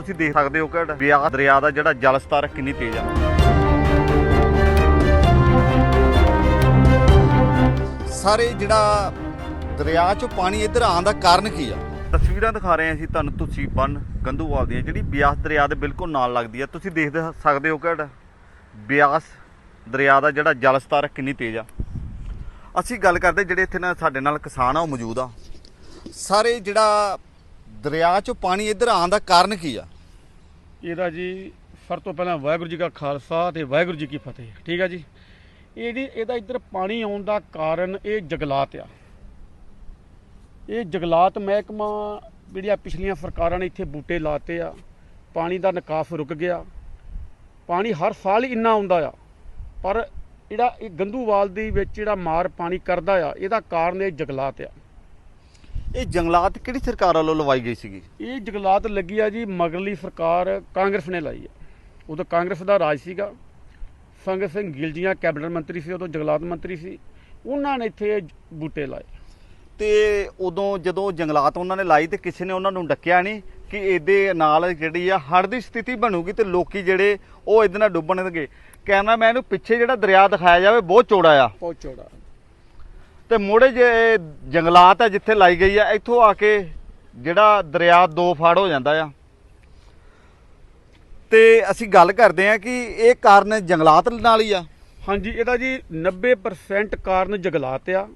ਤੁਸੀਂ ਦੇਖ ਸਕਦੇ ਹੋ ਕਿ ਬਿਆਸ ਦਰਿਆ ਦਾ ਜਿਹੜਾ ਜਲ ਸਤਰ ਕਿੰਨੀ ਤੇਜ਼ ਆ। ਸਾਰੇ ਜਿਹੜਾ ਦਰਿਆ ਚੋਂ ਪਾਣੀ ਇੱਧਰ ਆਉਣ ਦਾ ਕਾਰਨ ਕੀ ਆ? ਤਸਵੀਰਾਂ ਦਿਖਾ ਰਹੇ ਹਾਂ ਅਸੀਂ ਤੁਹਾਨੂੰ ਤੁਸੀਂ ਬੰਨ ਗੰਦੂਵਾਲ ਦੀਆਂ ਜਿਹੜੀ ਬਿਆਸ ਦਰਿਆ ਦੇ ਬਿਲਕੁਲ ਨਾਲ ਲੱਗਦੀ ਆ। ਤੁਸੀਂ ਦੇਖ ਸਕਦੇ ਹੋ ਕਿ ਬਿਆਸ ਦਰਿਆ ਦਾ ਜਿਹੜਾ ਜਲ ਸਤਰ ਕਿੰਨੀ ਤੇਜ਼ ਆ। ਅਸੀਂ ਗੱਲ ਕਰਦੇ ਜਿਹੜੇ ਇੱਥੇ ਨਾ ਸਾਡੇ ਨਾਲ ਕਿਸਾਨ ਆ ਉਹ ਮੌਜੂਦ ਆ। ਸਾਰੇ ਜਿਹੜਾ ਦਰਿਆ ਚੋਂ ਪਾਣੀ ਇੱਧਰ ਆਉਣ ਦਾ ਕਾਰਨ ਕੀ ਆ? ਇਹਦਾ ਜੀ ਸਭ ਤੋਂ ਪਹਿਲਾਂ ਵਾਹਿਗੁਰੂ ਜੀ ਕਾ ਖਾਲਸਾ ਤੇ ਵਾਹਿਗੁਰੂ ਜੀ ਕੀ ਫਤਿਹ। ਠੀਕ ਆ ਜੀ? ਇਹਦੀ ਇਹਦਾ ਇੱਧਰ ਪਾਣੀ ਆਉਣ ਦਾ ਕਾਰਨ ਇਹ ਜੰਗਲਾਤ ਆ। ਇਹ ਜੰਗਲਾਤ ਮਹਿਕਮਾ ਜਿਹੜੀਆਂ ਪਿਛਲੀਆਂ ਸਰਕਾਰਾਂ ਨੇ ਇੱਥੇ ਬੂਟੇ ਲਾਤੇ ਆ, ਪਾਣੀ ਦਾ ਨਿਕਾਸ ਰੁਕ ਗਿਆ। ਪਾਣੀ ਹਰ ਸਾਲ ਹੀ ਇੰਨਾ ਆਉਂਦਾ ਆ। ਪਰ ਜਿਹੜਾ ਇਹ ਗੰਦੂਵਾਲ ਦੇ ਵਿੱਚ ਜਿਹੜਾ ਮਾਰ ਪਾਣੀ ਕਰਦਾ ਆ, ਇਹਦਾ ਕਾਰਨ ਇਹ ਜੰਗਲਾਤ ਆ। ਇਹ ਜੰਗਲਾਤ ਕਿਹੜੀ ਸਰਕਾਰ ਵੱਲੋਂ ਲਵਾਈ ਗਈ ਸੀਗੀ? ਇਹ ਜੰਗਲਾਤ ਲੱਗੀ ਆ ਜੀ ਮਗਰਲੀ ਸਰਕਾਰ ਕਾਂਗਰਸ ਨੇ ਲਾਈ ਆ। ਉਦੋਂ ਕਾਂਗਰਸ ਦਾ ਰਾਜ ਸੀਗਾ। ਸੰਗਤ ਸਿੰਘ ਗਿੱਲ ਜੀਆਂ ਕੈਬਨਿਟ ਮੰਤਰੀ ਸੀ ਉਦੋਂ ਜੰਗਲਾਤ ਮੰਤਰੀ ਸੀ। ਉਹਨਾਂ ਨੇ ਇੱਥੇ ਬੂਟੇ ਲਾਏ। ਤੇ ਉਦੋਂ ਜਦੋਂ ਜੰਗਲਾਤ ਉਹਨਾਂ ਨੇ ਲਾਈ ਤੇ ਕਿਸੇ ਨੇ ਉਹਨਾਂ ਨੂੰ ਡੱਕਿਆ ਨਹੀਂ ਕਿ ਇਹਦੇ ਨਾਲ ਜਿਹੜੀ ਆ ਹੜ੍ਹ ਦੀ ਸਥਿਤੀ ਬਣੂਗੀ ਤੇ ਲੋਕੀ ਜਿਹੜੇ ਉਹ ਇਹਦੇ ਨਾਲ ਡੁੱਬਣਗੇ। ਕੈਮਰਾਮੈਨ ਨੂੰ ਪਿੱਛੇ ਜਿਹੜਾ ਦਰਿਆ ਦਿਖਾਇਆ ਜਾਵੇ ਬਹੁਤ ਚੌੜਾ ਆ। ਬਹੁਤ ਚੌੜਾ। ਤੇ ਮੋੜੇ ਜੇ ਜੰਗਲਾਤ ਆ ਜਿੱਥੇ ਲਾਈ ਗਈ ਆ ਇੱਥੋਂ ਆ ਕੇ ਜਿਹੜਾ ਦਰਿਆ ਦੋ ਫਾੜ ਹੋ ਜਾਂਦਾ ਆ। ਤੇ ਅਸੀਂ ਗੱਲ ਕਰਦੇ ਆ ਕਿ ਇਹ ਕਾਰਨ ਜੰਗਲਾਤ ਨਾਲ ਹੀ ਆ। ਹਾਂਜੀ ਇਹਦਾ ਜੀ 90% ਕਾਰਨ ਜੰਗਲਾਤ ਆ।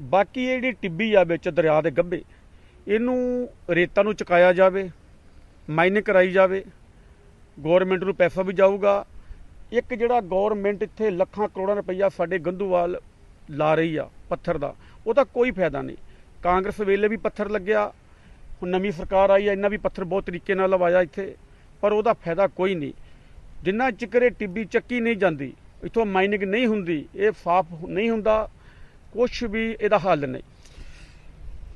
ਬਾਕੀ ਇਹ ਜਿਹੜੀ ਟਿੱਬੀ ਆ ਵਿੱਚ ਦਰਿਆ ਦੇ ਗੱਭੇ ਇਹਨੂੰ ਰੇਤਾਂ ਨੂੰ ਚੁਕਾਇਆ ਜਾਵੇ ਮਾਈਨਿੰਗ ਕਰਾਈ ਜਾਵੇ ਗਵਰਨਮੈਂਟ ਨੂੰ ਪੈਸਾ ਵੀ ਜਾਊਗਾ। ਇੱਕ ਜਿਹੜਾ ਗਵਰਨਮੈਂਟ ਇੱਥੇ ਲੱਖਾਂ ਕਰੋੜਾਂ ਰੁਪਈਆ ਸਾਡੇ ਗੰਦੂਵਾਲ ਲਾ ਰਹੀ ਆ ਪੱਥਰ ਦਾ ਉਹਦਾ ਕੋਈ ਫਾਇਦਾ ਨਹੀਂ। ਕਾਂਗਰਸ ਵੇਲੇ ਵੀ ਪੱਥਰ ਲੱਗਿਆ ਹੁਣ ਨਵੀਂ ਸਰਕਾਰ ਆਈ ਆ ਇਹਨਾਂ ਵੀ ਪੱਥਰ ਬਹੁਤ ਤਰੀਕੇ ਨਾਲ ਲਵਾਇਆ ਇੱਥੇ ਪਰ ਉਹਦਾ ਫਾਇਦਾ ਕੋਈ ਨਹੀਂ। ਜਿੰਨਾ ਚਿਕਰੇ ਟਿੱਬੀ ਚੱਕੀ ਨਹੀਂ ਜਾਂਦੀ ਇੱਥੋਂ ਮਾਈਨਿੰਗ ਨਹੀਂ ਹੁੰਦੀ ਇਹ ਸਾਫ਼ ਨਹੀਂ ਹੁੰਦਾ ਕੁਝ ਵੀ ਇਹਦਾ ਹੱਲ ਨਹੀਂ।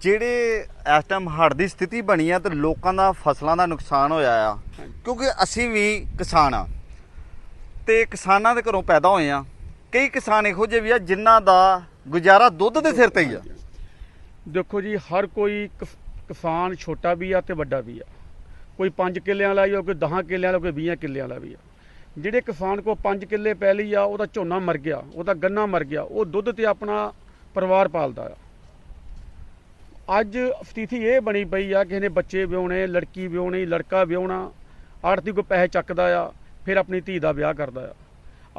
ਜਿਹੜੇ ਇਸ ਟਾਈਮ ਹੜ੍ਹ ਦੀ ਸਥਿਤੀ ਬਣੀ ਆ ਤੇ ਲੋਕਾਂ ਦਾ ਫਸਲਾਂ ਦਾ ਨੁਕਸਾਨ ਹੋਇਆ ਆ। ਕਿਉਂਕਿ ਅਸੀਂ ਵੀ ਕਿਸਾਨ ਆ ਤੇ ਕਿਸਾਨਾਂ ਦੇ ਘਰੋਂ ਪੈਦਾ ਹੋਏ ਆ। ਕਈ ਕਿਸਾਨ ਇਹੋ ਜਿਹੇ ਵੀ ਆ ਜਿਨ੍ਹਾਂ ਦਾ ਗੁਜ਼ਾਰਾ ਦੁੱਧ ਦੇ ਸਿਰ ਤੇ ਹੀ ਆ। ਦੇਖੋ ਜੀ, ਹਰ ਕੋਈ ਕਿਸ- ਕਿਸਾਨ ਛੋਟਾ ਵੀ ਆ ਤੇ ਵੱਡਾ ਵੀ ਆ। ਕੋਈ 5 ਕਿੱਲਿਆਂ ਵਾਲਾ ਵੀ ਆ, ਕੋਈ 10 ਕਿੱਲਿਆਂ ਵਾਲਾ, ਕੋਈ 20 ਕਿੱਲਿਆਂ ਵਾਲਾ ਵੀ ਆ। ਜਿਹੜੇ ਕਿਸਾਨ ਕੋ 5 ਕਿੱਲੇ ਪੈਲੀ ਆ, ਉਹਦਾ ਝੋਨਾ ਮਰ ਗਿਆ, ਉਹਦਾ ਗੰਨਾ ਮਰ ਗਿਆ, ਉਹ ਦੁੱਧ ਤੇ ਆਪਣਾ ਪਰਿਵਾਰ ਪਾਲਦਾ ਆ। ਅੱਜ ਸਥਿਤੀ ਇਹ ਬਣੀ ਪਈ ਆ ਕਿਸੇ ਨੇ ਬੱਚੇ ਵਿਆਹੁਣੇ, ਲੜਕੀ ਵਿਆਹੁਣੀ, ਲੜਕਾ ਵਿਆਹੁਣਾ, ਆੜਤੀ ਕੋ ਪੈਸੇ ਚੱਕਦਾ ਆ, ਫਿਰ ਆਪਣੀ ਧੀ ਦਾ ਵਿਆਹ ਕਰਦਾ ਆ।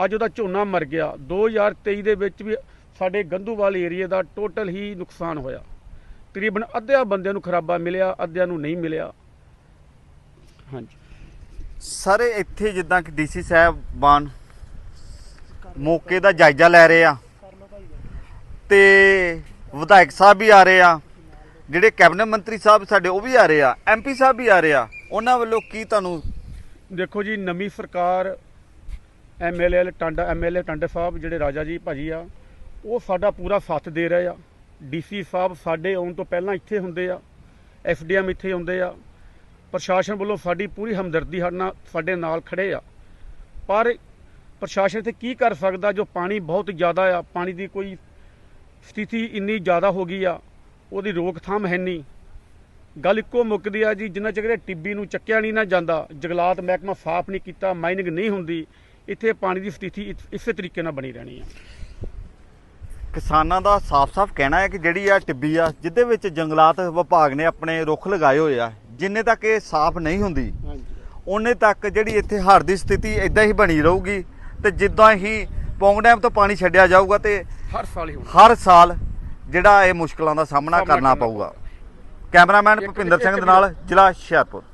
ਅੱਜ ਉਹਦਾ ਝੋਨਾ ਮਰ ਗਿਆ। 2023 ਦੇ ਵਿੱਚ ਵੀ ਸਾਡੇ ਗੰਦੂਵਾਲ ਏਰੀਏ ਦਾ ਟੋਟਲ ਹੀ ਨੁਕਸਾਨ ਹੋਇਆ। ਤਕਰੀਬਨ ਅੱਧਿਆਂ ਬੰਦਿਆਂ ਨੂੰ ਖਰਾਬਾ ਮਿਲਿਆ ਅੱਧਿਆਂ ਨੂੰ ਨਹੀਂ ਮਿਲਿਆ। ਹਾਂਜੀ। ਸਾਰੇ ਇੱਥੇ ਜਿੱਦਾਂ ਕਿ ਡੀਸੀ ਸਾਹਿਬਾਨ ਮੌਕੇ ਦਾ ਜਾਇਜ਼ਾ ਲੈ ਰਹੇ ਆ ਤੇ ਵਿਧਾਇਕ ਸਾਹਿਬ ਵੀ ਆ ਰਹੇ ਆ ਜਿਹੜੇ ਕੈਬਨਿਟ ਮੰਤਰੀ ਸਾਹਿਬ ਸਾਡੇ ਉਹ ਵੀ ਆ ਰਹੇ ਆ ਐਮਪੀ ਸਾਹਿਬ ਵੀ ਆ ਰਹੇ ਆ। ਉਹਨਾਂ ਵੱਲੋਂ ਕੀ ਤੁਹਾਨੂੰ ਦੇਖੋ ਜੀ ਨਵੀਂ ਸਰਕਾਰ ਐਮਐਲਏ ਟਾਂਡਾ ਐਮਐਲਏ ਟਾਂਡਾ ਸਾਹਿਬ ਜਿਹੜੇ ਰਾਜਾ ਜੀ ਭਾਜੀ ਆ, ਉਹ ਸਾਡਾ ਪੂਰਾ ਸਾਥ ਦੇ ਰਹੇ ਆ। ਡੀਸੀ ਸਾਹਿਬ ਸਾਡੇ ਆਉਣ ਤੋਂ ਪਹਿਲਾਂ ਇੱਥੇ ਹੁੰਦੇ ਆ ਐਫਡੀਐਮ ਇੱਥੇ ਆਉਂਦੇ ਆ। ਪ੍ਰਸ਼ਾਸਨ ਵੱਲੋਂ ਸਾਡੀ ਪੂਰੀ ਹਮਦਰਦੀ ਸਾਡੇ ਨਾਲ ਸਾਡੇ ਨਾਲ ਖੜੇ ਆ। ਪਰ ਪ੍ਰਸ਼ਾਸਨ ਤੇ ਕੀ ਕਰ ਸਕਦਾ ਜੋ ਪਾਣੀ ਬਹੁਤ ਜ਼ਿਆਦਾ ਆ? ਪਾਣੀ ਦੀ ਕੋਈ ਸਥਿਤੀ ਇੰਨੀ ਜ਼ਿਆਦਾ ਹੋ ਗਈ ਆ, ਉਹਦੀ ਰੋਕਥਾਮ ਹੈ ਨਹੀਂ। ਗੱਲ ਇੱਕੋ ਮੁੱਕਦੀ ਆ ਜੀ, ਜਿੰਨਾ ਚਿਰ ਇਹ ਟਿੱਬੀ ਨੂੰ ਚੱਕਿਆ ਨਹੀਂ ਨਾ ਜਾਂਦਾ, ਜੰਗਲਾਤ ਮਹਿਕਮਾ ਸਾਫ਼ ਨਹੀਂ ਕੀਤਾ, ਮਾਈਨਿੰਗ ਨਹੀਂ ਹੁੰਦੀ ਇੱਥੇ ਪਾਣੀ ਦੀ ਸਥਿਤੀ ਇਸ- ਇਸੇ ਤਰੀਕੇ ਨਾਲ ਬਣੀ ਰਹਿਣੀ ਆ। ਕਿਸਾਨਾਂ ਦਾ ਸਾਫ਼-ਸਾਫ਼ ਕਹਿਣਾ ਹੈ ਕਿ ਜਿਹੜੀ ਆ ਟਿੱਬੀ ਆ ਜਿੱਦੇ ਵਿੱਚ ਜੰਗਲਾਤ ਵਿਭਾਗ ਨੇ ਆਪਣੇ ਰੁੱਖ ਲਗਾਏ ਹੋਏ ਆ ਜਿੰਨੇ ਤੱਕ ਇਹ ਸਾਫ਼ ਨਹੀਂ ਹੁੰਦੀ ਹਾਂਜੀ। ਉਹਨੇ ਤੱਕ ਜਿਹੜੀ ਇੱਥੇ ਹੜ੍ਹ ਦੀ ਸਥਿਤੀ ਇਦਾਂ ਹੀ ਬਣੀ ਰਹੂਗੀ ਤੇ ਜਿੱਦਾਂ ਹੀ ਪੌਂਗ ਡੈਮ ਤੋਂ ਪਾਣੀ ਛੱਡਿਆ ਜਾਊਗਾ ਤੇ ਹਰ ਸਾਲ ਹੀ ਹੁੰਦਾ ਹਰ ਸਾਲ ਜਿਹੜਾ ਇਹ ਮੁਸ਼ਕਲਾਂ ਦਾ ਸਾਹਮਣਾ ਸਾਹਮਣਾ ਕਰਨਾ ਕਰਨਾ ਪਊਗਾ। ਕੈਮਰਾਮੈਨ ਭੁਪਿੰਦਰ ਸਿੰਘ ਦੇ ਨਾਲ ਜ਼ਿਲ੍ਹਾ ਹੁਸ਼ਿਆਰਪੁਰ।